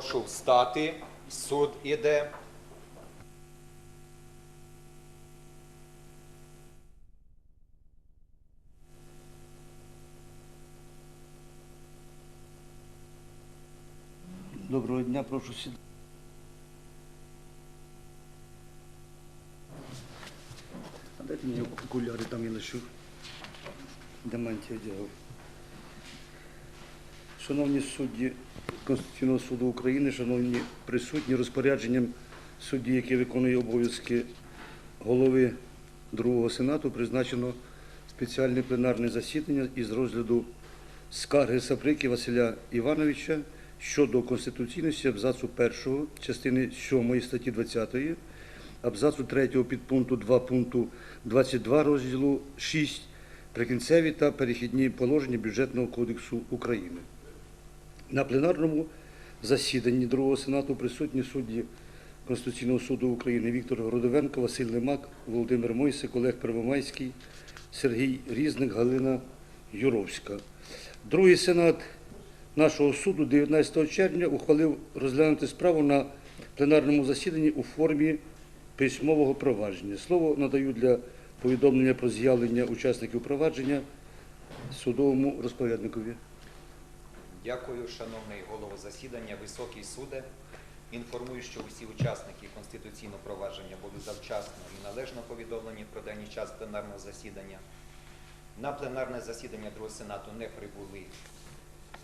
Прошу встати. Суд іде. Доброго дня, прошу сідати. Дайте мені окуляри, там я ношу. Демантія одягав. Шановні судді Конституційного суду України, шановні присутні, розпорядженням судді, який виконує обов'язки голови Другого Сенату, призначено спеціальне пленарне засідання із розгляду скарги Саприки Василя Івановича щодо конституційності абзацу 1 частини 7 статті 20, абзацу 3 підпункту 2 пункту 22 розділу 6 прикінцеві та перехідні положення бюджетного кодексу України. На пленарному засіданні Другого Сенату присутні судді Конституційного суду України Віктор Городовенко, Василь Лемак, Володимир Мойсик, Олег Первомайський, Сергій Різник, Галина Юровська. Другий сенат нашого суду 19 червня ухвалив розглянути справу на пленарному засіданні у формі письмового провадження. Слово надаю для повідомлення про з'явлення учасників провадження судовому розпорядникові. Дякую, шановний голово засідання, високий суде. Інформую, що усі учасники конституційного провадження були завчасно і належно повідомлені про даний час пленарного засідання. На пленарне засідання Другого Сенату не прибули,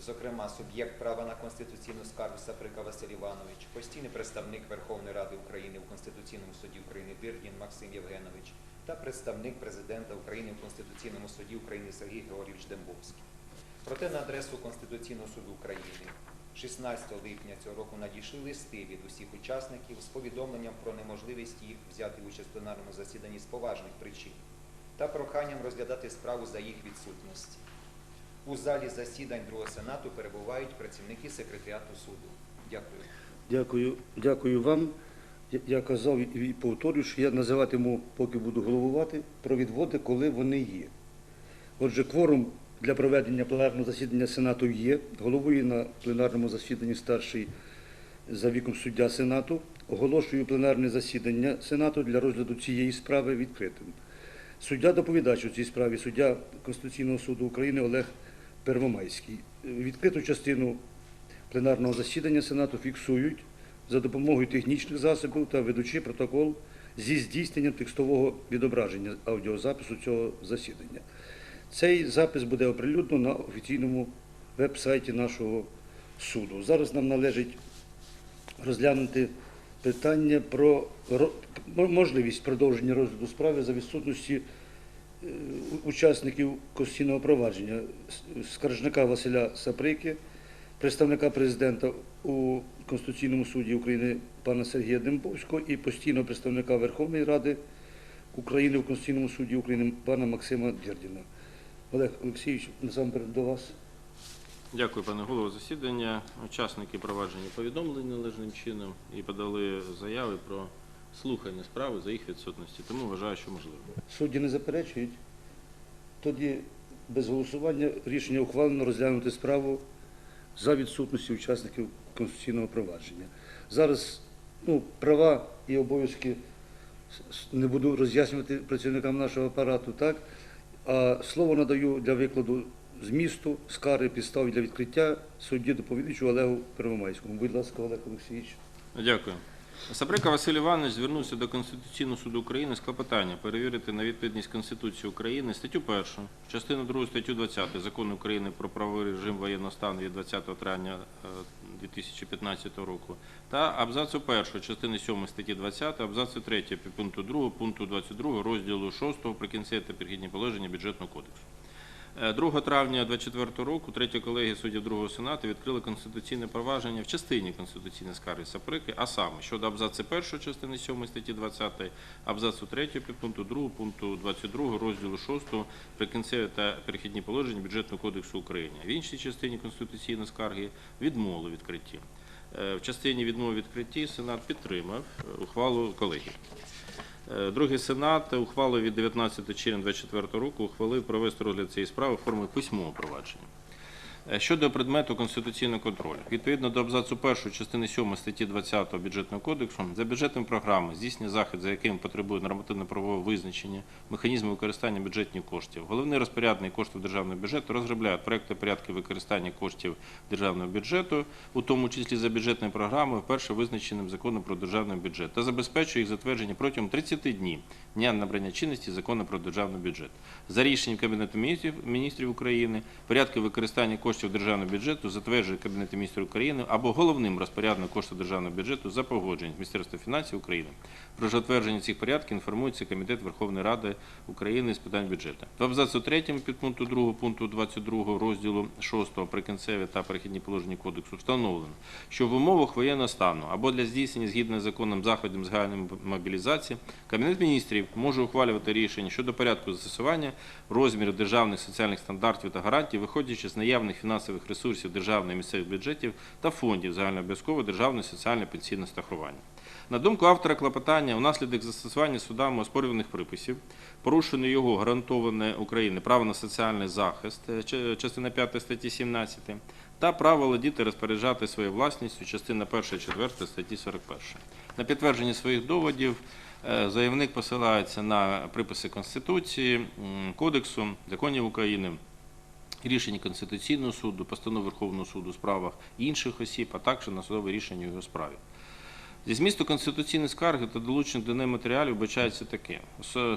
зокрема, суб'єкт права на конституційну скаргу Саприка Василь Іванович, постійний представник Верховної Ради України в Конституційному суді України Дирдін Максим Євгенович та представник президента України в Конституційному суді України Сергій Георгійович Дембовський. Проте на адресу Конституційного суду України 16 липня цього року надійшли листи від усіх учасників з повідомленням про неможливість їх взяти участь в пленарному засіданні з поважних причин та проханням розглядати справу за їх відсутності. У залі засідань Другого Сенату перебувають працівники секретаріату суду. Дякую. Дякую, дякую вам. Я- казав і повторюю, що я називатиму, поки буду головувати, про відводи, коли вони є. Отже, кворум для проведення пленарного засідання Сенату є. Головує на пленарному засіданні старший за віком суддя Сенату. Оголошую пленарне засідання Сенату для розгляду цієї справи відкритим. Суддя доповідач у цій справі, суддя Конституційного суду України Олег Первомайський. Відкриту частину пленарного засідання Сенату фіксують за допомогою технічних засобів та ведучи протокол зі здійсненням текстового відображення аудіозапису цього засідання. Цей запис буде оприлюднено на офіційному веб-сайті нашого суду. Зараз нам належить розглянути питання про можливість продовження розгляду справи за відсутності е, учасників конституційного провадження скаржника Василя Саприки, представника президента у Конституційному суді України пана Сергія Дембовського і постійного представника Верховної Ради України в Конституційному суді України пана Максима Дєрдіна. Олег Олексійович, насамперед до вас. Дякую, пане голово засідання. Учасники провадження повідомлені належним чином і подали заяви про слухання справи за їх відсутності. Тому вважаю, що можливо. Судді не заперечують. Тоді без голосування рішення ухвалено розглянути справу за відсутності учасників конституційного провадження. Зараз ну, права і обов'язки не буду роз'яснювати працівникам нашого апарату, так? А слово надаю для викладу змісту, скари, підстави для відкриття судді доповідачу Олегу Первомайському. Будь ласка, Олег Олексійович. Дякую. Саприка Василь Іванович звернувся до Конституційного суду України з клопотанням перевірити на відповідність Конституції України статтю 1, частину 2 статтю 20 Закону України про правовий режим воєнного стану від 20 травня е, 2015 року та абзацу 1 частини 7 статті 20, абзацу 3 пункту 2 пункту 22 розділу 6 прикінцеві та перехідні положення бюджетного кодексу. Е, 2 травня 2024 року третя колегія суддів Другого Сенату відкрила конституційне провадження в частині конституційної скарги Саприки, а саме щодо абзаци 1 частини 7 статті 20, абзацу 3 підпункту 2 пункту 22 розділу 6 прикінцеві та перехідні положення бюджетного кодексу України. В іншій частині конституційної скарги відмовили відкритті. Е, В частині відмови відкритті Сенат підтримав е, ухвалу колегії. Е, Другий сенат ухвалою від 19 червня 2024 року ухвалив провести розгляд цієї справи в формі письмового провадження. Щодо предмету конституційного контролю, відповідно до абзацу 1 частини 7 статті 20 бюджетного кодексу, за бюджетом програми здійснює захід, за яким потребує нормативно-правового визначення, механізму використання бюджетних коштів. Головний розпорядник коштів державного бюджету розробляє проекти порядки використання коштів державного бюджету, у тому числі за бюджетною програмою, вперше визначеним законом про державний бюджет, та забезпечує їх затвердження протягом 30 днів дня набрання чинності закону про державний бюджет. За рішенням Кабінету міністрів, міністрів України порядки використання коштів державного бюджету затверджує Кабінет міністрів України або головним розпорядником коштів державного бюджету за погодженням з Міністерством фінансів України. Про затвердження цих порядків інформується Комітет Верховної Ради України з питань бюджету. В абзацу 3 підпункту 2 пункту 22 розділу 6 прикінцеві та перехідні положення кодексу встановлено, що в умовах воєнного стану або для здійснення згідно з законом заходів загальної мобілізації Кабінет міністрів може ухвалювати рішення щодо порядку застосування розміру державних соціальних стандартів та гарантій, виходячи з наявних фінансових ресурсів державних місцевих бюджетів та фондів загальнообов'язкового державного соціального пенсійного страхування. На думку автора клопотання, внаслідок застосування судами оспорюваних приписів, порушено його гарантоване Україні право на соціальний захист, е, частина 5 статті 17, та право володіти розпоряджати своєю власністю, частина 1 4 статті 41. На підтвердження своїх доводів е, заявник посилається на приписи Конституції, Кодексу, законів України, рішення Конституційного суду, постанов Верховного суду у справах інших осіб, а також на судове рішення у його справі. Зі змісту конституційної скарги та долучення до неї матеріалів вбачається таке.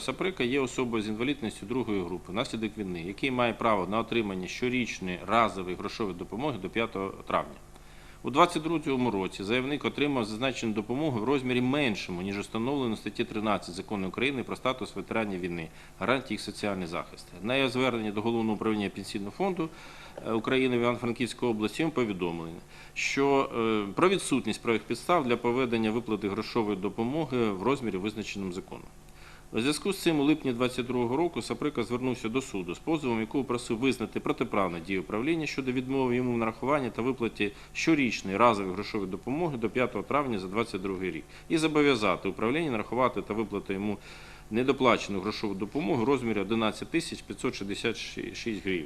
Саприка є особою з інвалідністю другої групи наслідок війни, який має право на отримання щорічної разової грошової допомоги до 5 травня. У 2022 році заявник отримав зазначену допомогу в розмірі меншому, ніж встановлено статті 13 Закону України про статус ветеранів війни, гарантії їх соціальний захист. На його звернення до Головного управління пенсійного фонду е, України в Івано-Франківській області йому повідомлено, що е, про відсутність правих підстав для проведення виплати грошової допомоги в розмірі визначеному законом. У зв'язку з цим у липні 2022 року Саприка звернувся до суду з позовом, якого просив визнати протиправну дію управління щодо відмови йому в нарахуванні та виплаті щорічної разової грошової допомоги до 5 травня за 2022 рік і зобов'язати управління нарахувати та виплати йому недоплачену грошову допомогу в розмірі 11 тисяч 566 гривень.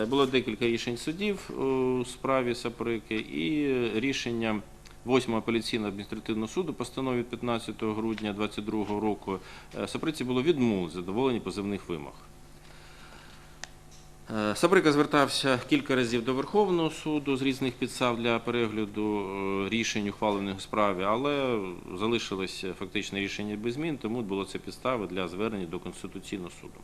Е, Було декілька рішень судів у справі Саприки і рішення 8 апеляційного адміністративного суду постанові від 15 грудня 2022 року е, Саприці було відмовлено задоволені позивних вимог. Е, Саприка звертався кілька разів до Верховного суду з різних підстав для перегляду е, рішень, ухвалених у справі, але залишилось фактичне рішення без змін, тому було це підстави для звернення до Конституційного суду.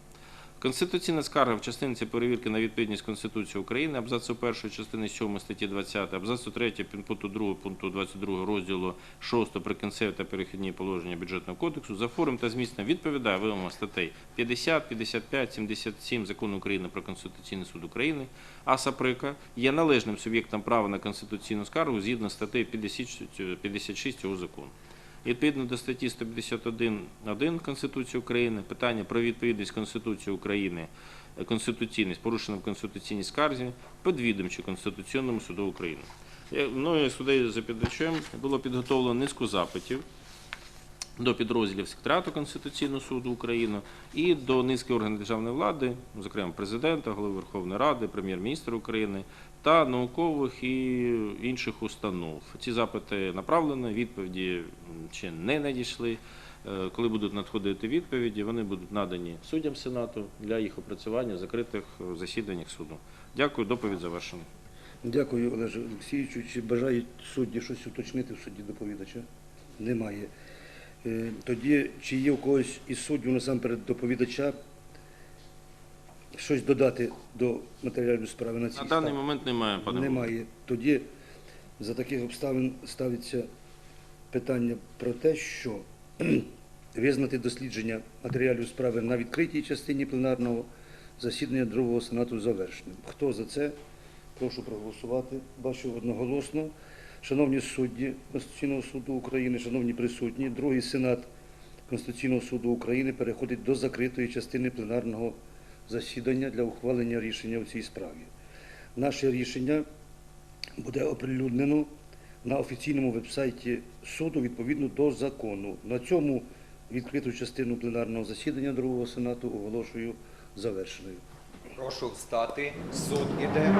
Конституційна скарга в частинці перевірки на відповідність Конституції України, абзацу 1 частини 7 статті 20, абзацу 3 пункту 2 пункту 22 розділу 6 прикінцеві та перехідні положення бюджетного кодексу за форм та змістом відповідає вимогам статей 50, 55, 77 Закону України про Конституційний суд України, а Саприка є належним суб'єктом права на конституційну скаргу згідно з статтею 50 56 цього закону. Відповідно до статті 151.1 Конституції України, питання про відповідність Конституції України е, конституційність, порушена в конституційній скарзі, підвідомчі Конституційному суду України. Мною Мною за запідачем було підготовлено низку запитів до підрозділів секретаріату Конституційного суду України і до низки органів державної влади, зокрема президента, голови Верховної Ради, прем'єр-міністра України та наукових і інших установ. Ці запити направлені, відповіді ще не надійшли. Е, Коли будуть надходити відповіді, вони будуть надані суддям Сенату для їх опрацювання в закритих засіданнях суду. Дякую, доповідь завершена. Дякую, Олеже Олексійовичу. Чи бажають судді щось уточнити в суді доповідача? Немає. Е, Тоді, чи є у когось із суддів насамперед доповідача щось додати до матеріалів справи на цій На даний ста- момент немає, пане Голово. Немає. Тоді за таких обставин ставиться питання про те, що визнати дослідження матеріалів справи на відкритій частині пленарного засідання другого сенату завершеним. Хто за це? Прошу проголосувати. Бачу одноголосно. Шановні судді Конституційного суду України, шановні присутні, другий сенат Конституційного суду України переходить до закритої частини пленарного засідання для ухвалення рішення у цій справі. Наше рішення буде оприлюднено на офіційному вебсайті суду відповідно до закону. На цьому відкриту частину пленарного засідання другого сенату оголошую завершеною. Прошу встати. Суд іде.